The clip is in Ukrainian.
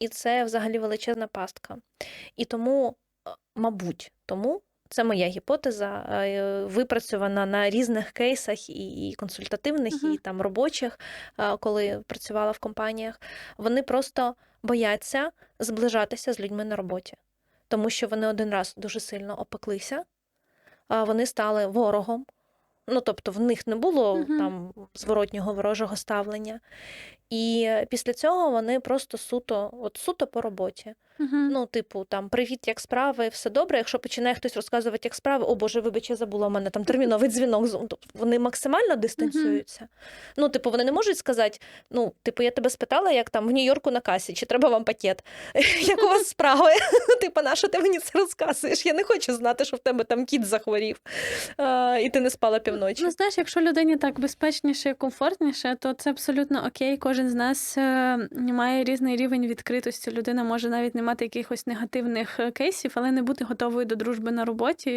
і це взагалі величезна пастка. І тому, е, мабуть, тому це моя гіпотеза, е, випрацьована на різних кейсах і консультативних, Мгм. і там робочих, коли працювала в компаніях. Вони просто бояться зближатися з людьми на роботі, тому що вони один раз дуже сильно опеклися, вони стали ворогом. Ну, тобто, в них не було Мгм. там зворотнього ворожого ставлення. І е, після цього вони просто суто, от суто по роботі. Мгм. Ну, типу, там привіт, як справи, все добре. Якщо починає хтось розказувати, як справи, о Боже, вибач, я забула, у мене там терміновий дзвінок. Тобто вони максимально дистанціюються. Ну, типу, вони не можуть сказати: ну, типу, я тебе спитала, як там в Нью-Йорку на касі, чи треба вам пакет? Як у вас справи? Типу, на що ти мені це розказуєш? Я не хочу знати, що в тебе там кіт захворів, і ти не спала півночі. Ну, знаєш, якщо людині так безпечніше і комфортніше, то це абсолютно окей. Кожен з нас е, має різний рівень відкритості. Людина може навіть не мати якихось негативних е, кейсів, але не бути готовою до дружби на роботі.